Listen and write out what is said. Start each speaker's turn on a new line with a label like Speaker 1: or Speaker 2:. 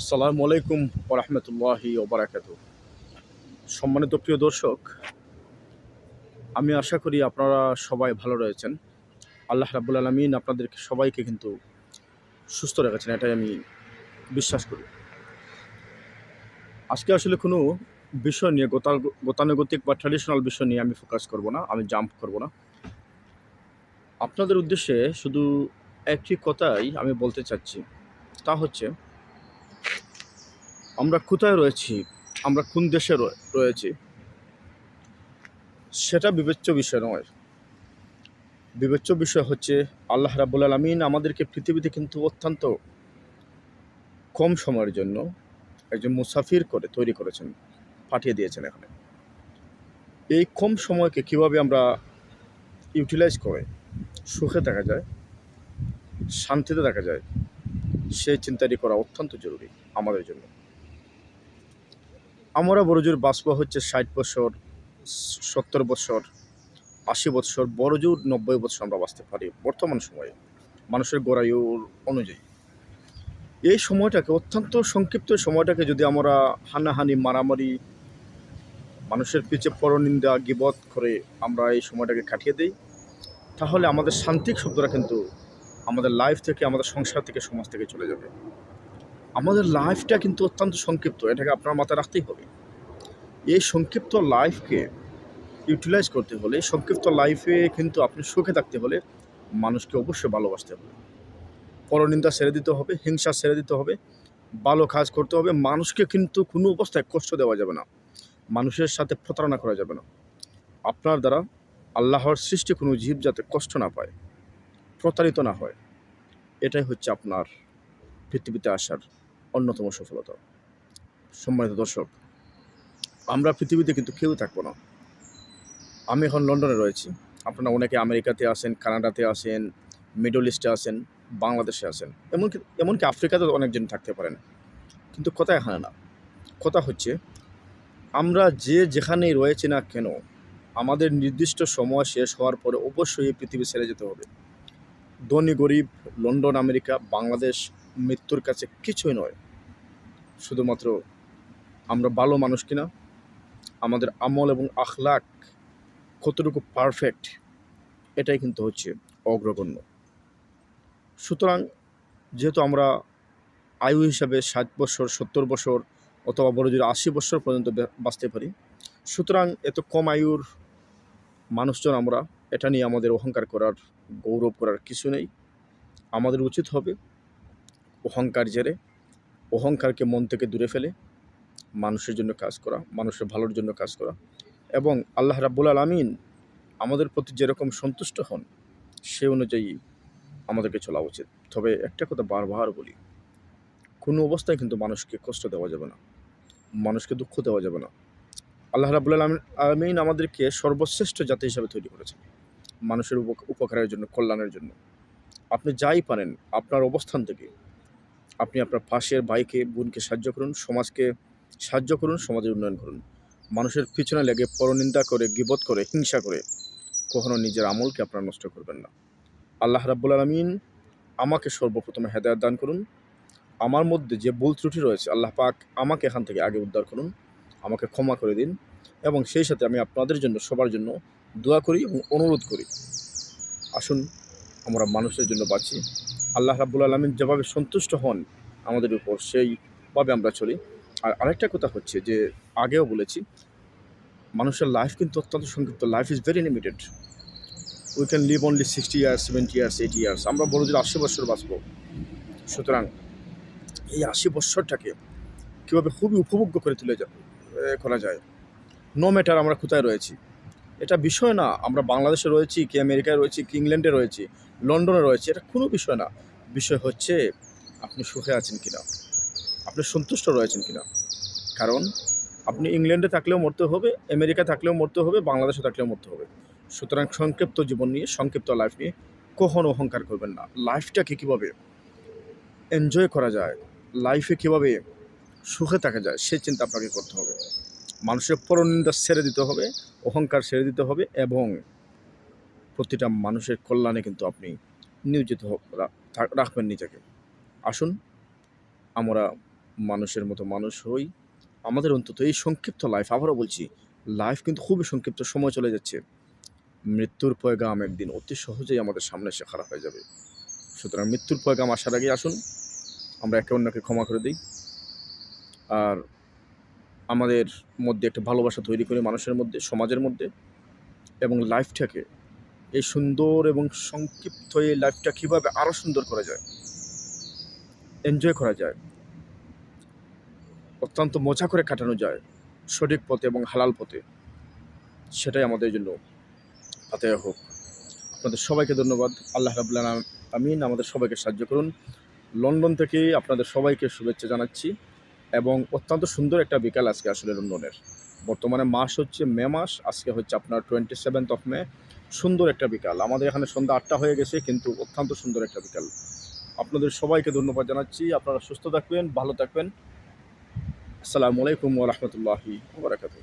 Speaker 1: আসসালামু আলাইকুম ওরহমতুল্লাহি ওবরাকাতু। সম্মানিত প্রিয় দর্শক, আমি আশা করি আপনারা সবাই ভালো রয়েছেন। আল্লাহ রাবুল আলমিন আপনাদেরকে সবাইকে কিন্তু সুস্থ রেখেছেন, এটাই আমি বিশ্বাস করি। আজকে আসলে কোনো বিষয় নিয়ে গোতা গতানুগতিক বা ট্র্যাডিশনাল বিষয় নিয়ে আমি ফোকাস করব না, আমি জাম্প করব না। আপনাদের উদ্দেশ্যে শুধু একটি কথাই আমি বলতে চাচ্ছি, তা হচ্ছে আমরা কোথায় রয়েছি? আমরা কোন দেশে রয়ে- রয়েছি? সেটা বিবেচ্য বিষয় নয়। বিবেচ্য বিষয় হচ্ছে আল্লাহ রাবুল আলমিন আমাদেরকে পৃথিবীতে কিন্তু অত্যন্ত কম সময়ের জন্য একজন মুসাফির করে, তৈরি করেছেন, পাঠিয়ে দিয়েছেন এখানে। এই কম সময়কে কীভাবে আমরা ইউটিলাইজ করে, সুখে দেখা যায়, শান্তিতে দেখা যায়, সেই চিন্তাটি করা অত্যন্ত জরুরি আমাদের জন্য। আমরা বড়জোর বাঁচবো হচ্ছে ষাট বছর, সত্তর বছর, আশি বছর, বড়জোর নব্বই বছর আমরা বাঁচতে পারি বর্তমান সময়ে, মানুষের গোড়ায়ুর অনুযায়ী। এই সময়টাকে, অত্যন্ত সংক্ষিপ্ত সময়টাকে যদি আমরা হানাহানি, মারামারি, মানুষের পিছে পরনিন্দা, গিবত করে আমরা এই সময়টাকে কাটিয়ে দিই, তাহলে আমাদের শান্তিক শব্দটা কিন্তু আমাদের লাইফ থেকে, আমাদের সংসার থেকে, সমাজ থেকে চলে যাবে। আমাদের লাইফটা কিন্তু অত্যন্ত সংক্ষিপ্ত, এটাকে আপনার মাথায় রাখতেই হবে। এই সংক্ষিপ্ত লাইফকে ইউটিলাইজ করতে হলে, সংক্ষিপ্ত লাইফে কিন্তু আপনি সুখে থাকতে হলে মানুষকে অবশ্যই ভালোবাসতে হবে। পরনিন্দা ছেড়ে দিতে হবে, হিংসা ছেড়ে দিতে হবে, ভালো কাজ করতে হবে, মানুষকে কিন্তু কোনো অবস্থায় কষ্ট দেওয়া যাবে না। মানুষের সাথে প্রতারণা করা যাবে না। আপনার দ্বারা আল্লাহর সৃষ্টি কোনো জীব যাতে কষ্ট না পায়, প্রতারিত না হয়, এটাই হচ্ছে আপনার পৃথিবীতে আসার অন্যতম সফলতা। সম্মানিত দর্শক, আমরা পৃথিবীতে কিন্তু কেউ থাকব না। আমি এখন লন্ডনে রয়েছি। আপনারা অনেকে আমেরিকাতে আছেন, কানাডাতে আছেন, মিডল ইস্টে আছেন, বাংলাদেশে আছেন, এমনকি এমনকি আফ্রিকাতে অনেকজন থাকতে পারেন। কিন্তু কথা এখানে না। কথা হচ্ছে, আমরা যে যেখানেই রয়েছি না কেন, আমাদের নির্দিষ্ট সময় শেষ হওয়ার পরে অবশ্যই পৃথিবী ছেড়ে যেতে হবে। ধনী, গরিব, লন্ডন, আমেরিকা, বাংলাদেশ, মৃত্যুর কাছে কিছুই নয়। শুধুমাত্র আমরা ভালো মানুষ কিনা, আমাদের আমল এবং আখলাক কতটুকু পারফেক্ট এটাই কিন্তু হচ্ছে অগ্রগণ্য। সুতরাং যেহেতু আমরা আয়ু হিসাবে ষাট বছর, সত্তর বছর অথবা বড় যদি আশি বছর পর্যন্ত বাঁচতে পারি, সুতরাং এত কম আয়ুর মানুষজন আমরা, এটা নিয়ে আমাদের অহংকার করার গৌরব করার কিছু নেই। আমাদের উচিত হবে অহংকার জেরে অহংকারকে মন থেকে দূরে ফেলে, মানুষের জন্য কাজ করা, মানুষের ভালোর জন্য কাজ করা এবং আল্লাহ রাব্বুল আলমিন আমাদের প্রতি যেরকম সন্তুষ্ট হন, সে অনুযায়ী আমাদেরকে চলা উচিত। তবে একটা কথা বারবার বলি, কোনো অবস্থায় কিন্তু মানুষকে কষ্ট দেওয়া যাবে না, মানুষকে দুঃখ দেওয়া যাবে না। আল্লাহ রাবুল আলমিন আমাদেরকে সর্বশ্রেষ্ঠ জাতি হিসাবে তৈরি করেছেন, মানুষের উপ- উপকারের জন্য, কল্যাণের জন্য। আপনি যাই পারেন, আপনার অবস্থান থেকে আপনি আপনার পাশের ভাইকে বোনকে সাহায্য করুন, সমাজকে সাহায্য করুন, সমাজের উন্নয়ন করুন। মানুষের পিছনে লেগে পরনিন্দা করে, গিবত করে, হিংসা করে কখনো নিজের আমলকে আপনারা নষ্ট করবেন না। আল্লাহ রাব্বুল আলমিন আমাকে সর্বপ্রথমে হেদায়ত দান করুন। আমার মধ্যে যে ভুল ত্রুটি রয়েছে, আল্লাহ পাক আমাকে এখান থেকে আগে উদ্ধার করুন, আমাকে ক্ষমা করে দিন এবং সেই সাথে আমি আপনাদের জন্য, সবার জন্য দোয়া করি এবং অনুরোধ করি। আসুন, আমরা মানুষের জন্য বাঁচি। আল্লাহ রাব্বুল আলমিন যেভাবে সন্তুষ্ট হন আমাদের উপর, সেইভাবে আমরা চলি। আর আরেকটা কথা হচ্ছে যে, আগেও বলেছি, মানুষের লাইফ কিন্তু অত্যন্ত সংক্ষিপ্ত। Life is very limited we can live only sixty years seventy years eighty years আমরা বড় যদি আশি বছর বাঁচব। সুতরাং এই আশি বছরটাকে কীভাবে খুবই উপভোগ্য করে তুলে যা করা যায়। নো ম্যাটার আমরা কোথায় রয়েছি। এটা বিষয় না। আমরা বাংলাদেশে রয়েছি, কি আমেরিকায় রয়েছি, কি ইংল্যান্ডে রয়েছি, লন্ডনে রয়েছি, এটা কোনো বিষয় না। বিষয় হচ্ছে, আপনি সুখে আছেন কিনা? আপনি সন্তুষ্ট রয়েছেন কিনা? কারণ, আপনি ইংল্যান্ডে থাকলেও মরতে হবে, আমেরিকা থাকলেও মরতে হবে, বাংলাদেশে থাকলেও মরতে হবে। সুতরাং সংক্ষিপ্ত জীবন নিয়ে, সংক্ষিপ্ত লাইফ নিয়ে কখনো অহংকার করবেন না। লাইফটাকে কীভাবে এনজয় করা যায় লাইফে কীভাবে সুখে থাকা যায় সেই চিন্তা আপনাকে করতে হবে। মানুষের পরনিন্দা ছেড়ে দিতে হবে, অহংকার ছেড়ে দিতে হবে এবং প্রতিটা মানুষের কল্যাণে কিন্তু আপনি নিয়োজিত রাখবেন নিজেকে। আসুন, আমরা মানুষের মতো মানুষ হই। আমাদের অন্তত এই সংক্ষিপ্ত লাইফ আবারও বলছি লাইফ কিন্তু খুবই সংক্ষিপ্ত, সময় চলে যাচ্ছে। মৃত্যুর পয়গাম একদিন অতি সহজেই আমাদের সামনে এসে খারাপ হয়ে যাবে। সুতরাং মৃত্যুর পয়গাম আসার আগে আসুন, আমরা একে অন্যকে ক্ষমা করে দিই। আর আমাদের মধ্যে একটা ভালোবাসা তৈরি করি মানুষের মধ্যে, সমাজের মধ্যে এবং লাইফটাকে এই সুন্দর এবং সংক্ষিপ্ত এই লাইফটা কীভাবে আরও সুন্দর করা যায় এনজয় করা যায়, অত্যন্ত মজা করে কাটানো যায় সঠিক পথে এবং হালাল পথে, সেটাই আমাদের জন্য হাতে হোক। আপনাদের সবাইকে ধন্যবাদ। আল্লাহ রাবুল্লাহ আমিন আমাদের সবাইকে সাহায্য করুন। লন্ডন থেকে আপনাদের সবাইকে শুভেচ্ছা জানাচ্ছি। এবং অত্যন্ত সুন্দর একটা বিকাল আজকে আসলে লন্ডনের। বর্তমানে মাস হচ্ছে মে মাস, আজকে হচ্ছে আপনার টোয়েন্টি সেভেন্থ অফ মে সুন্দর একটা বিকাল। আমাদের এখানে সন্ধ্যা আটটা হয়ে গেছে, কিন্তু অত্যন্ত সুন্দর একটা বিকাল। আপনাদের সবাইকে ধন্যবাদ জানাচ্ছি। আপনারা সুস্থ থাকবেন, ভালো থাকবেন। আসসালামু আলাইকুম ওরহমতুল্লাহি ওবরাকাতুহ